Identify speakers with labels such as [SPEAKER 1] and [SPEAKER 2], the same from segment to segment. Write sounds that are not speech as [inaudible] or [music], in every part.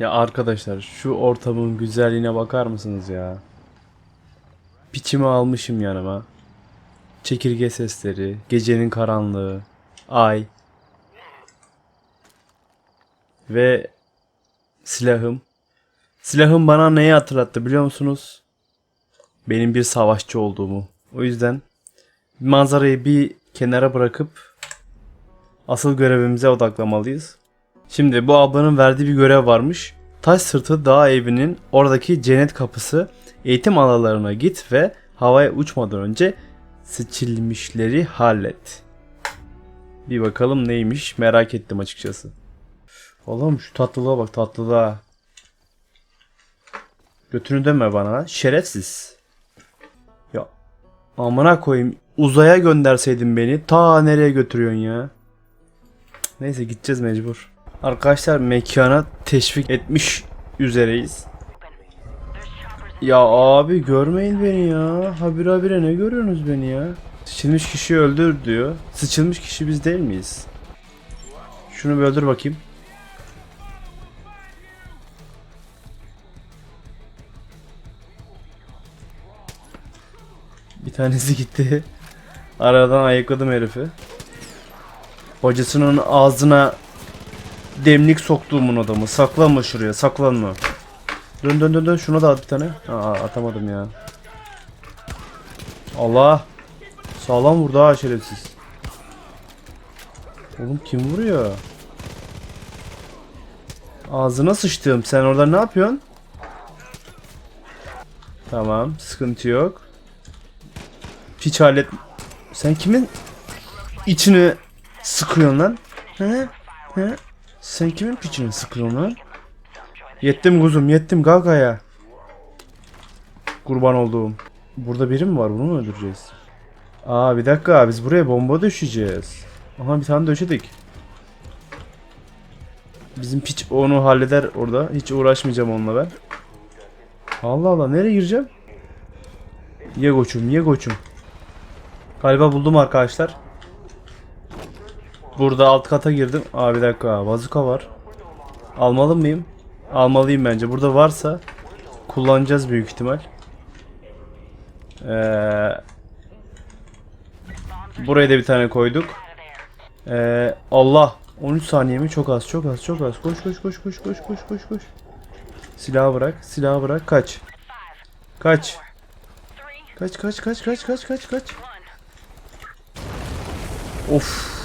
[SPEAKER 1] Ya arkadaşlar şu ortamın güzelliğine bakar mısınız ya? Piçimi almışım yanıma. Çekirge sesleri, gecenin karanlığı, ay ve silahım. Silahım bana neyi hatırlattı biliyor musunuz? Benim bir savaşçı olduğumu. O yüzden manzarayı bir kenara bırakıp asıl görevimize odaklamalıyız. Şimdi bu ablanın verdiği bir görev varmış. Taş sırtı dağ evinin oradaki cennet kapısı eğitim alanlarına git ve havaya uçmadan önce seçilmişleri hallet. Bir bakalım neymiş merak ettim açıkçası. Oğlum şu tatlılığa bak tatlılığa. Götünü dönme bana şerefsiz. Ya amına koyayım uzaya gönderseydin beni ta nereye götürüyorsun ya? Neyse gideceğiz mecbur. Arkadaşlar mekana teşvik etmiş üzereyiz. Ya abi görmeyin beni ya. Habire habire ne görüyorsunuz beni ya? Sıçılmış kişiyi öldür diyor. Sıçılmış kişi biz değil miyiz? Şunu bir öldür bakayım. Bir tanesi gitti. Aradan ayıkladım herifi. Hocasının ağzına demlik soktuğumun adamı. Saklanma şuraya saklanma. Dön dön dön dön şuna da at bir tane. Aa atamadım ya. Allah. Sağlam vurdu ha şerefsiz. Oğlum kim vuruyor? Ağzına sıçtım. Sen orada ne yapıyorsun? Tamam, sıkıntı yok. Hiç hallet... Sen kimin içini sıkıyorsun lan? He? He? Sen kimin piçini sıkıyorsun lan? Yettim kuzum, yettim ayağa. Kurban olduğum. Burada biri mi var? Bunu mu öldüreceğiz? Aa bir dakika, biz buraya bomba düşeceğiz. Aha bir tane döşedik. Bizim piç onu halleder orada. Hiç uğraşmayacağım onunla ben. Allah Allah nereye gireceğim? Ye koçum ye koçum. Galiba buldum arkadaşlar. Burada alt kata girdim. Aa bir dakika bazuka var. Almalı mıyım? Almalıyım bence. Burada varsa kullanacağız büyük ihtimal. Ee, buraya da bir tane koyduk. Ee, Allah 13 saniye mi? Çok az, çok az, çok az. Koş, koş, koş, koş, koş, koş, koş, koş. Silahı bırak, silahı bırak. Kaç. Kaç. Kaç, kaç, kaç, kaç, kaç, kaç, kaç. Of.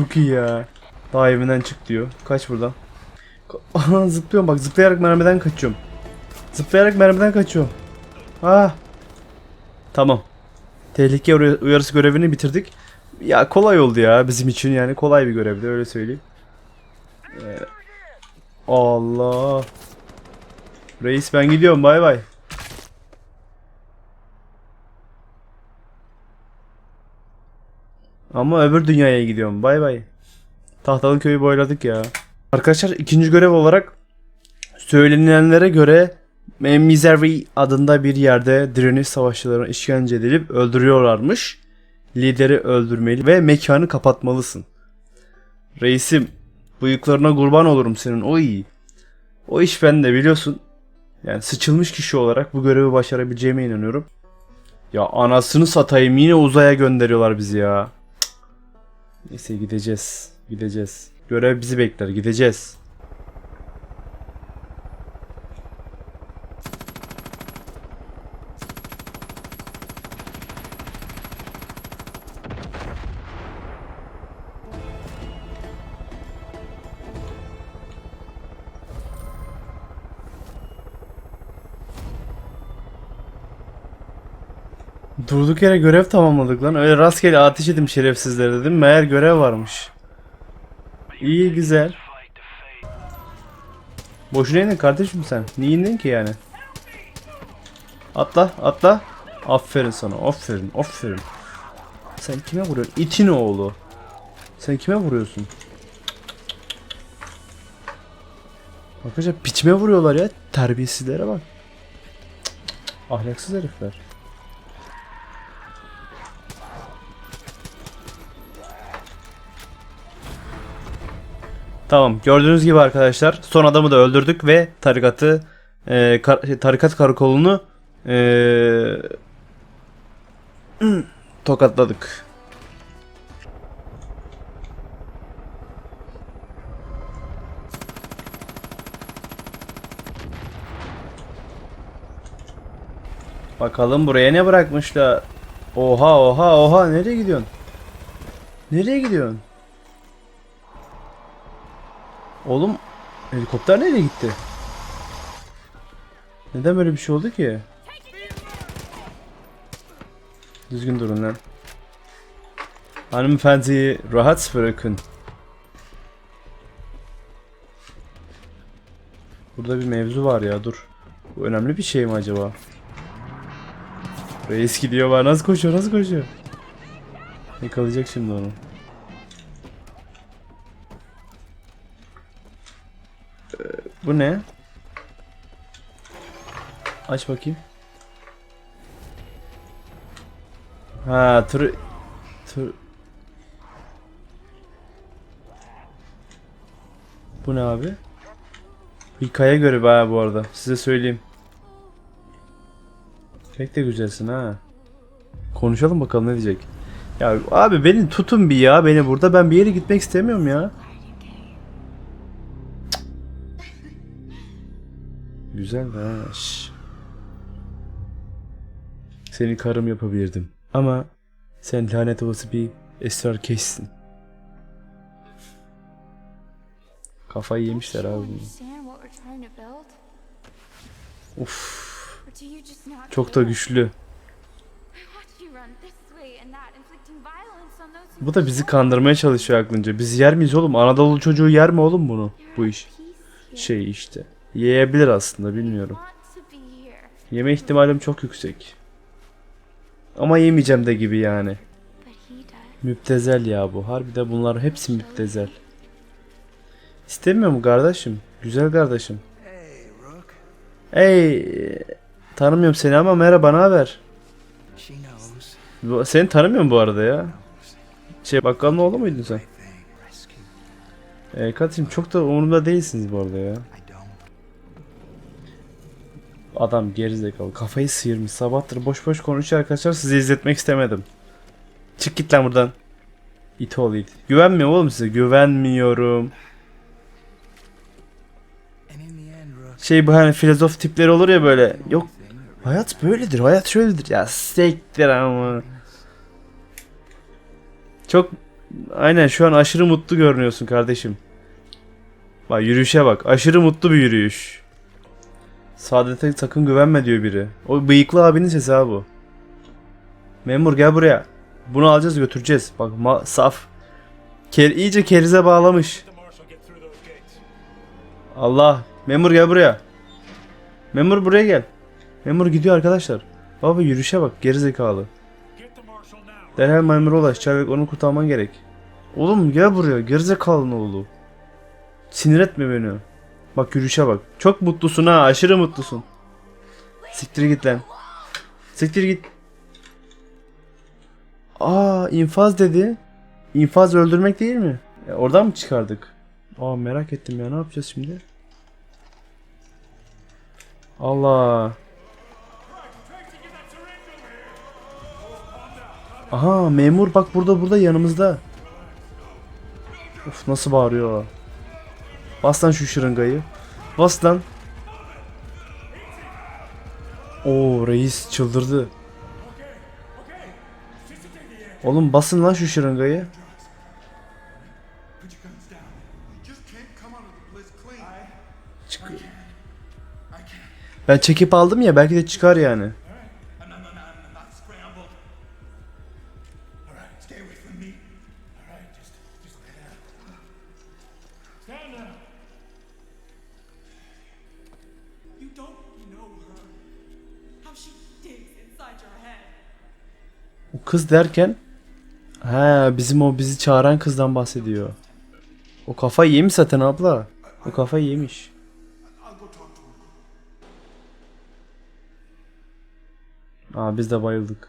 [SPEAKER 1] Çok iyi ya. Daha evinden çık diyor. Kaç buradan. [laughs] Aha zıplıyorum bak zıplayarak mermiden kaçıyorum. Zıplayarak mermiden kaçıyorum. Ah. Tamam. Tehlike uyar- uyarısı görevini bitirdik. Ya kolay oldu ya bizim için yani kolay bir görevdi öyle söyleyeyim. Ee, Allah. Reis ben gidiyorum bay bay. Ama öbür dünyaya gidiyorum. Bay bay. Tahtalı köyü boyladık ya. Arkadaşlar ikinci görev olarak söylenilenlere göre Misery adında bir yerde direniş savaşçılarına işkence edilip öldürüyorlarmış. Lideri öldürmeli ve mekanı kapatmalısın. Reisim, bıyıklarına kurban olurum senin. O iyi. O iş bende biliyorsun. Yani sıçılmış kişi olarak bu görevi başarabileceğime inanıyorum. Ya anasını satayım yine uzaya gönderiyorlar bizi ya. Neyse gideceğiz. Gideceğiz. Görev bizi bekler. Gideceğiz. Durduk yere görev tamamladık lan. Öyle rastgele ateş edim şerefsizlere dedim. Meğer görev varmış. İyi güzel. Boşuna indin kardeşim sen. Niye indin ki yani? Atla atla. Aferin sana aferin aferin. Sen kime vuruyorsun? İtin oğlu. Sen kime vuruyorsun? Arkadaşlar piçime vuruyorlar ya. Terbiyesizlere bak. Ahlaksız herifler. Tamam gördüğünüz gibi arkadaşlar son adamı da öldürdük ve tarikatı e, kar- şey, tarikat karakolunu e, [clears throat] tokatladık. Bakalım buraya ne bırakmışlar. Oha oha oha nereye gidiyorsun? Nereye gidiyorsun? Oğlum helikopter nereye gitti? Neden böyle bir şey oldu ki? Düzgün durun lan. Hanımefendiyi rahat bırakın. Burada bir mevzu var ya dur. Bu önemli bir şey mi acaba? Reis gidiyor var nasıl koşuyor nasıl koşuyor? Yakalayacak şimdi onu. Bu ne? Aç bakayım. Ha tur tur Bu ne abi? Hikaye göre be bu arada. Size söyleyeyim. Pek de güzelsin ha. Konuşalım bakalım ne diyecek. Ya abi beni tutun bir ya beni burada. Ben bir yere gitmek istemiyorum ya. Güzel ha. şş. Seni karım yapabilirdim. Ama sen lanet olası bir esrarkeşsin. Kafayı yemişler abi. Uf, çok da güçlü. Bu da bizi kandırmaya çalışıyor aklınca. Biz yer miyiz oğlum? Anadolu çocuğu yer mi oğlum bunu? Bu iş. Şey işte. Yiyebilir aslında bilmiyorum. Yeme ihtimalim çok yüksek. Ama yemeyeceğim de gibi yani. Müptezel ya bu. Harbide bunlar hepsi müptezel. İstemiyor mu kardeşim? Güzel kardeşim.
[SPEAKER 2] Hey,
[SPEAKER 1] tanımıyorum seni ama merhaba, ne haber? Seni tanımıyorum bu arada ya. Şey bakkalın oğlu muydun sen? E, Katim çok da umurumda değilsiniz bu arada ya. Adam gerizekalı kafayı sıyırmış sabahtır boş boş konuşuyor arkadaşlar sizi izletmek istemedim. Çık git lan buradan. İt ol it. Güvenmiyorum oğlum size güvenmiyorum. Şey bu hani filozof tipleri olur ya böyle. Yok hayat böyledir hayat şöyledir. Ya sektir ama. Çok aynen şu an aşırı mutlu görünüyorsun kardeşim. Bak yürüyüşe bak aşırı mutlu bir yürüyüş. Saadet'e sakın güvenme diyor biri. O bıyıklı abinin sesi ha bu. Memur gel buraya. Bunu alacağız götüreceğiz. Bak ma- saf. Ker iyice kerize bağlamış. Allah. Memur gel buraya. Memur buraya gel. Memur gidiyor arkadaşlar. Baba yürüyüşe bak gerizekalı. Derhal memura ulaş. Çabuk onu kurtarman gerek. Oğlum gel buraya gerizekalının oğlu. Sinir etme beni. Bak yürüyüşe bak. Çok mutlusun ha aşırı mutlusun. Siktir git lan. Siktir git. Aa infaz dedi. İnfaz öldürmek değil mi? Ya, oradan mı çıkardık? Aa merak ettim ya ne yapacağız şimdi? Allah. Aha memur bak burada burada yanımızda. Of nasıl bağırıyor. Bas lan şu şırıngayı. Bas lan. Oo reis çıldırdı. Oğlum basın lan şu şırıngayı. Ben çekip aldım ya belki de çıkar yani.
[SPEAKER 3] You don't know her. How she digs inside your head.
[SPEAKER 1] O kız derken He bizim o bizi çağıran kızdan bahsediyor. O kafayı yemiş zaten abla. O kafayı yemiş. Aa biz de bayıldık.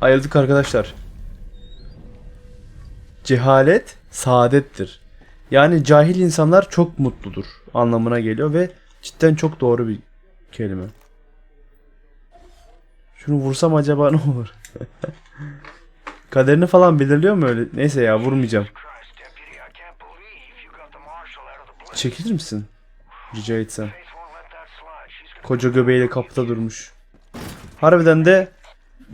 [SPEAKER 1] Ayıldık arkadaşlar. Cehalet saadettir. Yani cahil insanlar çok mutludur anlamına geliyor ve cidden çok doğru bir kelime. Şunu vursam acaba ne olur? [laughs] Kaderini falan belirliyor mu öyle? Neyse ya vurmayacağım. Çekilir misin? Rica etsem. Koca göbeğiyle kapıda durmuş. Harbiden de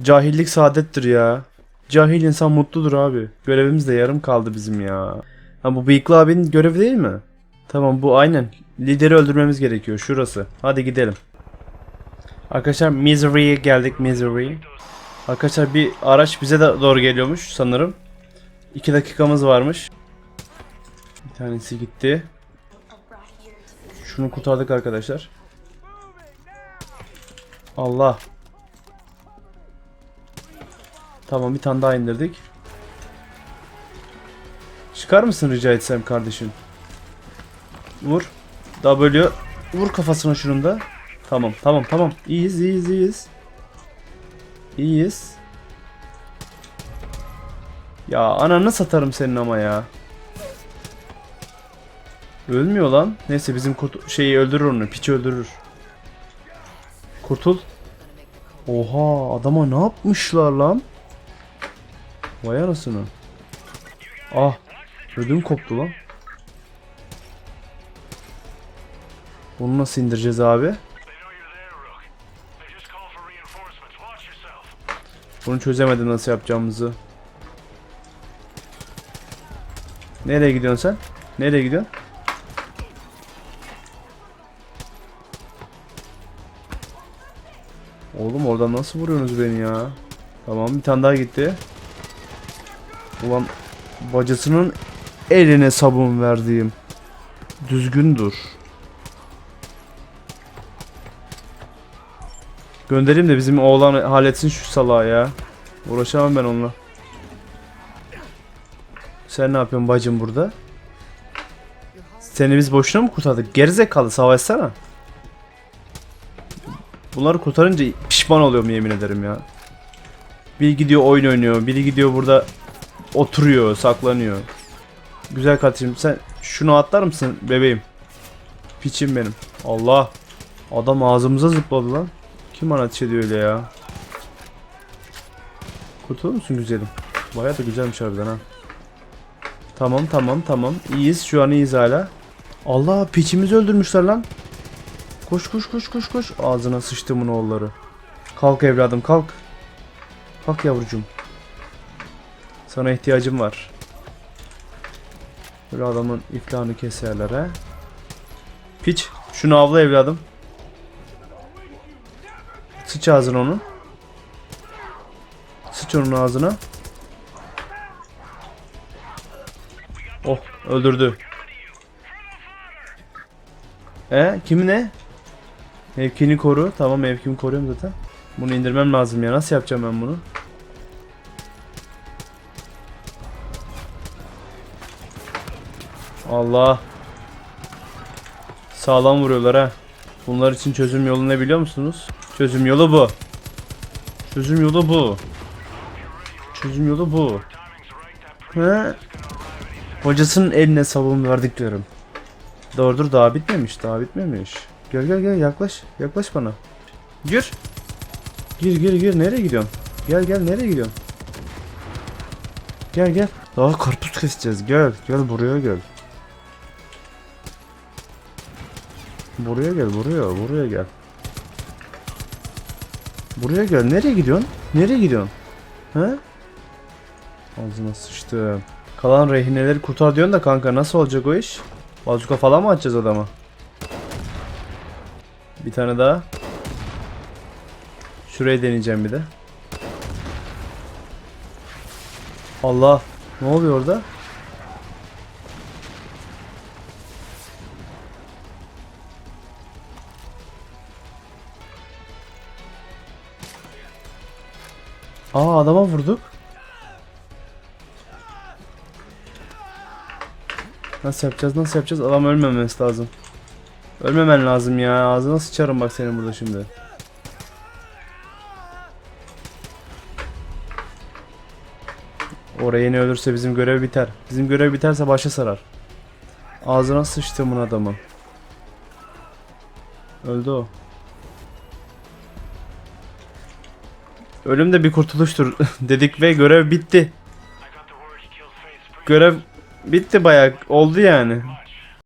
[SPEAKER 1] cahillik saadettir ya. Cahil insan mutludur abi. Görevimiz de yarım kaldı bizim ya. Ha bu bıyıklı abinin görevi değil mi? Tamam bu aynen. Lideri öldürmemiz gerekiyor. Şurası. Hadi gidelim. Arkadaşlar Misery'ye geldik Misery. Arkadaşlar bir araç bize de doğru geliyormuş sanırım. 2 dakikamız varmış. Bir tanesi gitti. Şunu kurtardık arkadaşlar. Allah. Tamam bir tane daha indirdik. Çıkar mısın rica etsem kardeşim? Vur. W. Vur kafasına şunun da. Tamam tamam tamam. İyiyiz iyiyiz iyiyiz. İyiyiz. Ya ananı satarım senin ama ya. Ölmüyor lan. Neyse bizim kurt şeyi öldürür onu. Piç öldürür. Kurtul. Oha adama ne yapmışlar lan? Vay anasını. Ah. Ödüm koptu lan. Bunu nasıl indireceğiz abi? Bunu çözemedim nasıl yapacağımızı. Nereye gidiyorsun sen? Nereye gidiyorsun? Oğlum oradan nasıl vuruyorsunuz beni ya? Tamam bir tane daha gitti. Ulan bacısının eline sabun verdiğim. Düzgün dur. Göndereyim de bizim oğlan halletsin şu salağı ya. Uğraşamam ben onunla. Sen ne yapıyorsun bacım burada? Seni biz boşuna mı kurtardık? Gerizekalı savaşsana. Bunları kurtarınca pişman oluyorum yemin ederim ya. Biri gidiyor oyun oynuyor, biri gidiyor burada oturuyor, saklanıyor. Güzel kardeşim sen şunu atlar mısın bebeğim? Piçim benim. Allah. Adam ağzımıza zıpladı lan. Kim bana ateş ediyor öyle ya? Kurtulur musun güzelim? Bayağı da güzelmiş harbiden ha. Tamam tamam tamam. İyiyiz şu an iyiyiz hala. Allah piçimizi öldürmüşler lan. Koş koş koş koş koş. Ağzına sıçtımın oğulları. Kalk evladım kalk. Kalk yavrucuğum. Sana ihtiyacım var. Böyle adamın iflahını keserler ha. Piç şunu avla evladım. Sıç ağzına onun. Sıç onun ağzına. Oh öldürdü. E kimi ne? Mevkini koru. Tamam mevkimi koruyorum zaten. Bunu indirmem lazım ya. Nasıl yapacağım ben bunu? Allah. Sağlam vuruyorlar ha. Bunlar için çözüm yolu ne biliyor musunuz? Çözüm yolu bu. Çözüm yolu bu. Çözüm yolu bu. He? Hocasının eline sabun verdik diyorum. Doğrudur daha bitmemiş daha bitmemiş. Gel gel gel yaklaş yaklaş bana. Gir. Gir gir gir nereye gidiyorsun? Gel gel nereye gidiyorsun? Gel gel. Daha karpuz keseceğiz gel gel buraya gel. Buraya gel buraya buraya gel. Buraya gel nereye gidiyorsun? Nereye gidiyorsun? He? Ağzına sıçtı. Kalan rehineleri kurtar diyorsun da kanka nasıl olacak o iş? Bazuka falan mı atacağız adama? Bir tane daha. Şurayı deneyeceğim bir de. Allah. Ne oluyor orada? Aa adama vurduk. Nasıl yapacağız? Nasıl yapacağız? Adam ölmemesi lazım. Ölmemen lazım ya. Ağzına sıçarım bak senin burada şimdi. Oraya yeni ölürse bizim görev biter. Bizim görev biterse başa sarar. Ağzına sıçtımın adamı. Öldü o. Ölüm de bir kurtuluştur [laughs] dedik ve görev bitti. Görev bitti bayağı oldu yani.